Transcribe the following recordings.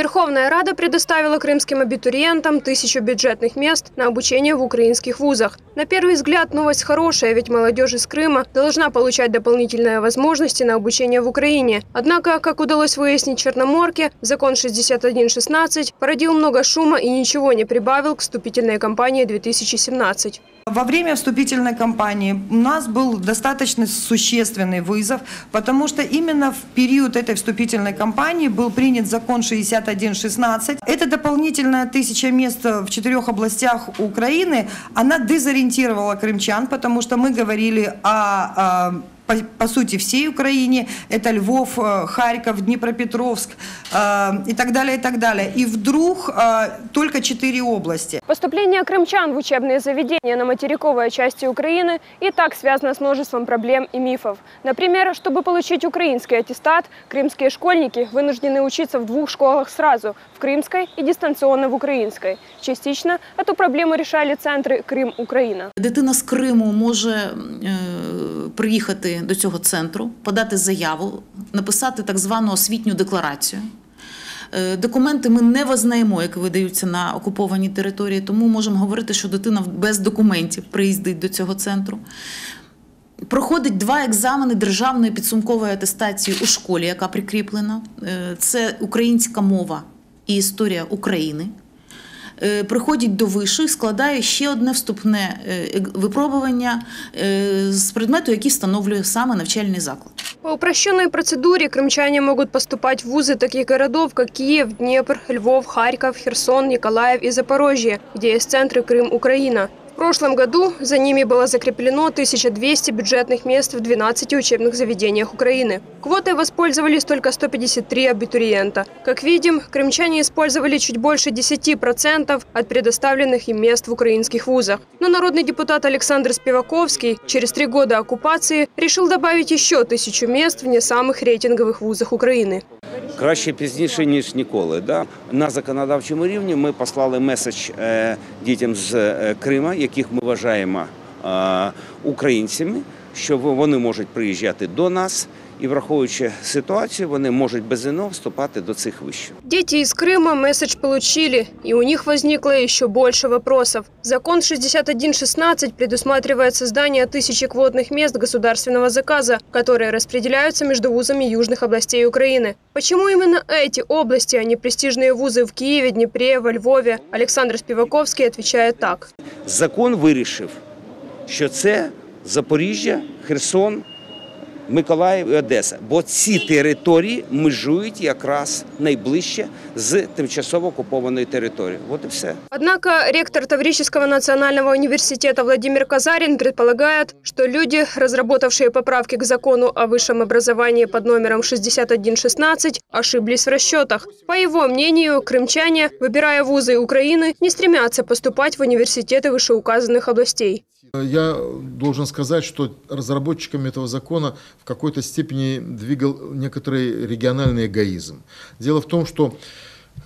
Верховная Рада предоставила крымским абитуриентам тысячу бюджетных мест на обучение в украинских вузах. На первый взгляд новость хорошая, ведь молодежь из Крыма должна получать дополнительные возможности на обучение в Украине. Однако, как удалось выяснить Черноморке, закон 6116 породил много шума и ничего не прибавил к вступительной кампании 2017. Во время вступительной кампании у нас был достаточно существенный вызов, потому что именно в период этой вступительной кампании был принят закон 6116. Это дополнительная тысяча мест в четырех областях Украины. Она дезориентировала крымчан, потому что мы говорили о, о по, по сути, всей Украине. Это Львов, э, Харьков, Днепропетровск э, и так далее, и так далее. И вдруг э, только четыре области. Поступление крымчан в учебные заведения на материковой части Украины и так связано с множеством проблем и мифов. Например, чтобы получить украинский аттестат, крымские школьники вынуждены учиться в двух школах сразу – в крымской и дистанционно в украинской. Частично эту проблему решали центры Крым-Украина. Дитина з Криму може приїхати до цього центру, подати заяву, написати так звану освітню декларацію. Е, Документи ми не визнаємо, як видаються на окупованій території, тому можемо говорити, що дитина без документів приїздить до цього центру. Проходить два екзамени державної підсумкової атестації у школі, яка прикріплена. Е, Це українська мова і історія України. Е, Приходить до вишу і складає ще одне вступне е, ек- випробування е, з предмету, який встановлює саме навчальний заклад. По упрощенной процедуре крымчане могут поступать в вузы таких городов, как Киев, Днепр, Львов, Харьков, Херсон, Николаев и Запорожье, где есть центры Крым-Украина. В Прошлом году за ними было закреплено 1200 бюджетных мест в 12 учебных заведениях Украины. Квотой воспользовались только 153 абитуриента. Как видим, крымчане использовали чуть больше 10% от предоставленных им мест в украинских вузах. Но народный депутат Александр Спиваковский через три года оккупации решил добавить еще тысячу мест в не самых рейтинговых вузах Украины. Краще пізніше, ніж ніколи. Да? На законодавчому рівні ми послали меседж е, дітям з е, Крима, яких ми вважаємо е, українцями, що вони можуть приїжджати до нас і, враховуючи ситуацію, вони можуть без ЗНО вступати до цих вишів. Дети из Крыма месседж получили, и у них возникло еще больше вопросов. Закон 6116 предусматривает создание тысячи квотных мест государственного заказа, которые распределяются между вузами южных областей Украины. Почему именно эти области, а не престижные вузы в Киеве, Днепре, во Львове? Александр Спиваковский отвечает так. Закон вирішив, що це Запоріжжя, Херсон, Миколаїв і Одеса. Бо ці території межують якраз найближче з тимчасово окупованої території. От і все. Однако ректор Таврического национального университета Владимир Казарин предполагает, что люди, разработавшие поправки к закону о высшем образовании под номером 6116, ошиблись в расчетах. По его мнению, крымчане, выбирая вузы Украины, не стремятся поступать в университеты вышеуказанных областей. Я должен сказать, что разработчиками этого закона в какой-то степени двигал некоторый региональный эгоизм. Дело в том, что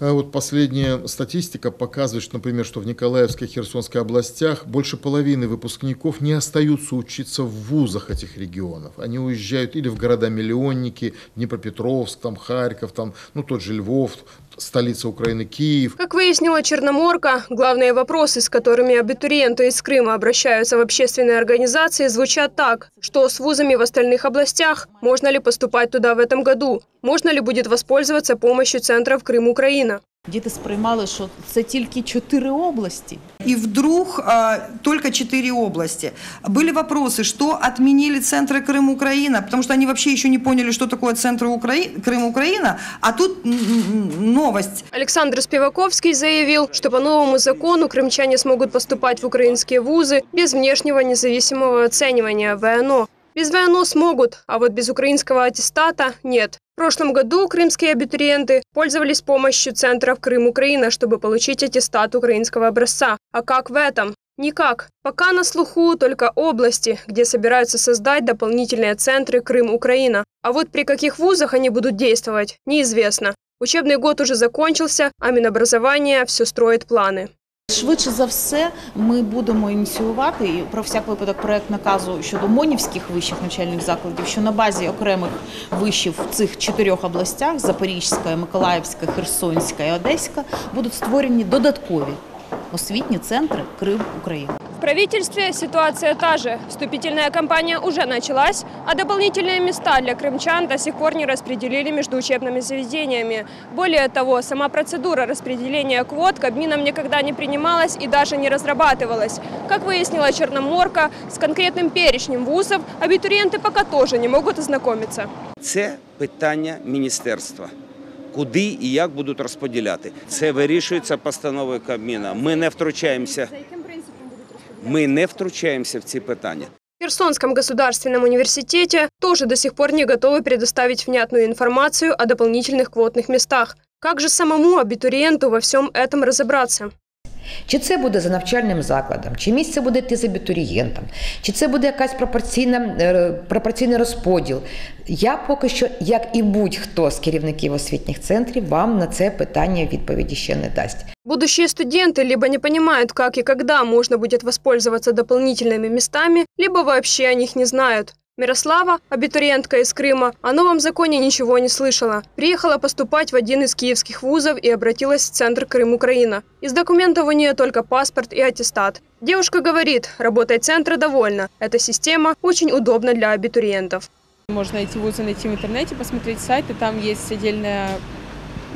э, вот последняя статистика показывает, что, например, что в Николаевской и Херсонской областях больше половины выпускников не остаются учиться в вузах этих регионов. Они уезжают или в города-миллионники, Днепропетровск, там, Харьков, там, ну, тот же Львов, столица Украины, Киев. Как выяснила Черноморка, главные вопросы, с которыми абитуриенты из Крыма обращаются в общественные организации, звучат так. Что с вузами в остальных областях? Можно ли поступать туда в этом году? Можно ли будет воспользоваться помощью центров Крым-Украина? Діти сприймали, що це тільки чотири області. И вдруг э, только четыре области. Были вопросы, что отменили центры Крым-Украина, потому что они вообще еще не поняли, что такое центры Украи... Крым-Украина. А тут м, м, новость. Александр Спиваковский заявил, что по новому закону крымчане смогут поступать в украинские вузы без внешнего независимого оценивания ВНО. Без ВНО смогут, а вот без украинского аттестата нет. В прошлом году крымские абитуриенты пользовались помощью центров Крым-Украина, чтобы получить аттестат украинского образца. А как в этом? Никак. Пока на слуху только области, где собираются создать дополнительные центры Крым-Украина. А вот при каких вузах они будут действовать, неизвестно. Учебный год уже закончился, а Минобразование все строит планы. Швидше за все, ми будемо ініціювати і про всяк випадок проект наказу щодо монівських вищих навчальних закладів, що на базі окремих вишів в цих чотирьох областях Запорізька, Миколаївська, Херсонська і Одеська будуть створені додаткові освітні центри Крим Україна. В правительстве ситуация та же. Вступительная кампания уже началась, а дополнительные места для крымчан до сих пор не распределили между учебными заведениями. Более того, сама процедура распределения квот Кабмином никогда не принималась и даже не разрабатывалась. Как выяснила Черноморка, с конкретным перечнем вузов абитуриенты пока тоже не могут ознакомиться. Це питання міністерства. Куди і як будуть розподіляти? Це вирішується постановою Кабміна. Ми не втручаємося. Ми не втручаємося в ці питання. В Херсонском государственном университете тоже до сих пор не готовы предоставить внятную информацию о дополнительных квотных местах. Как же самому абитуриенту во всем этом разобраться? Чи це буде за навчальним закладом, чи місце буде йти з абітурієнтом, чи це буде якась пропорційна, е, пропорційний розподіл. Я поки що, як і будь-хто з керівників освітніх центрів, вам на це питання відповіді ще не дасть. Будущие студенты либо не понимают, как и когда можно будет воспользоваться дополнительными местами, либо вообще о них не знают. Мирослава, абитуриентка из Крыма, о новом законе ничего не слышала. Приехала поступать в один из киевских вузов и обратилась в Центр Крым-Украина. Из документов у нее только паспорт и аттестат. Девушка говорит, работой центра довольна. Эта система очень удобна для абитуриентов. Можно эти вузы найти в интернете, посмотреть сайт, и там есть отдельная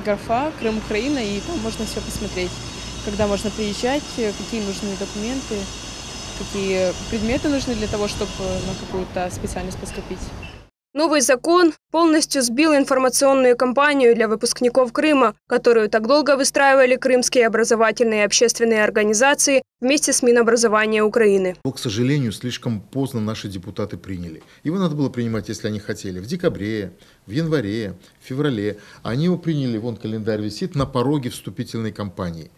графа Крым, Украина, и там можно все посмотреть. Когда можно приезжать, какие нужны документы, какие предметы нужны для того, чтобы на какую-то специальность поступить. Новый закон полностью сбил информационную кампанию для выпускников Крыма, которую так долго выстраивали крымские образовательные и общественные организации вместе с Минобразования Украины. Его, к сожалению, слишком поздно наши депутаты приняли. Его надо было принимать, если они хотели, в декабре, в январе, в феврале. Они его приняли, вон календарь висит, на пороге вступительной кампании.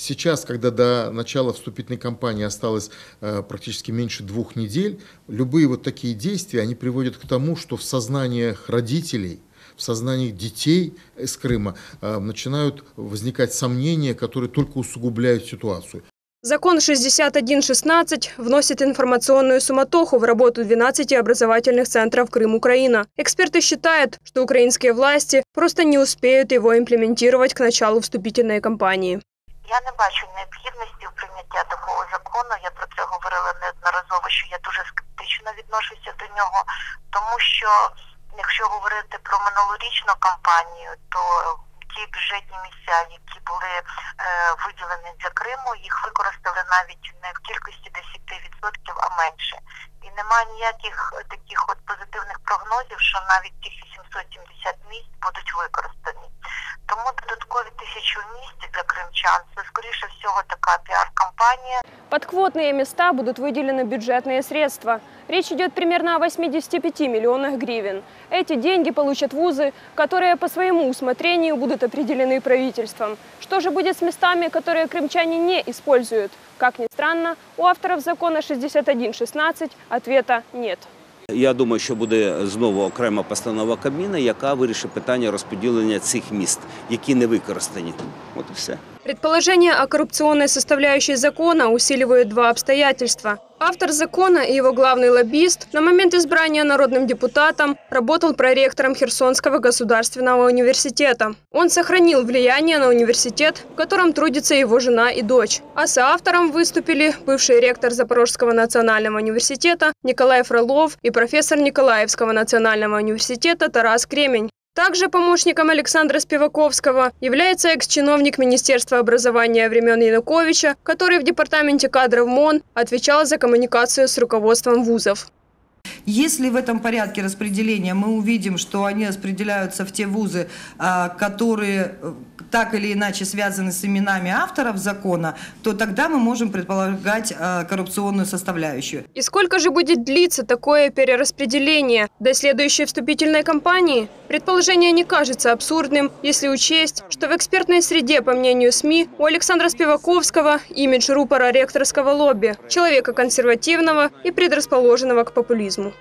Сейчас, когда до начала вступительной кампании осталось э, практически меньше двух недель, любые вот такие действия, они приводят к тому, что в сознаниях родителей, в сознаниях детей из Крыма э, начинают возникать сомнения, которые только усугубляют ситуацию. Закон 6116 вносит информационную суматоху в работу 12 образовательных центров Крым-Украина. Эксперты считают, что украинские власти просто не успеют его имплементировать к началу вступительной кампании. Я не бачу необхідності в прийняття такого закону. Я про це говорила неодноразово, що я дуже скептично відношуся до нього, тому що якщо говорити про минулорічну кампанію, то ті бюджетні місця, які були е, виділені для Криму, їх використали навіть не в кількості 10%, а менше. І немає ніяких таких от позитивних прогнозів, що навіть ті 770 місць будуть використані. Тому додаткові тисячу місць для кримчан це скоріше всього така піар-кампанія. Под квотные места будут выделены бюджетные средства. Речь идет примерно о 85 миллионах гривен. Эти деньги получат вузы, которые по своему усмотрению будут определены правительством. Что же будет с местами, которые крымчане не используют? Как ни странно, у авторов закона 6116 ответа нет. Я думаю, що буде знову окрема постанова Кабміна, яка вирішить питання розподілення цих міст, які не використані. От і все. Предположения о коррупционной составляющей закона усиливают два обстоятельства. Автор закона и его главный лоббист на момент избрания народным депутатом работал проректором Херсонского государственного университета. Он сохранил влияние на университет, в котором трудится его жена и дочь. А соавтором выступили бывший ректор Запорожского национального университета Николай Фролов и профессор Николаевского национального университета Тарас Кремень. Также помощником Александра Спиваковского является экс-чиновник Министерства образования времен Януковича, который в департаменте кадров МОН отвечал за коммуникацию с руководством вузов. Если в этом порядке распределения мы увидим, что они распределяются в те вузы, а, которые э, так или иначе связаны с именами авторов закона, то тогда мы можем предполагать а, коррупционную составляющую. И сколько же будет длиться такое перераспределение до следующей вступительной кампании? Предположение не кажется абсурдным, если учесть, что в экспертной среде, по мнению СМИ, у Александра Спиваковского имидж рупора ректорского лобби, человека консервативного и предрасположенного к популизму.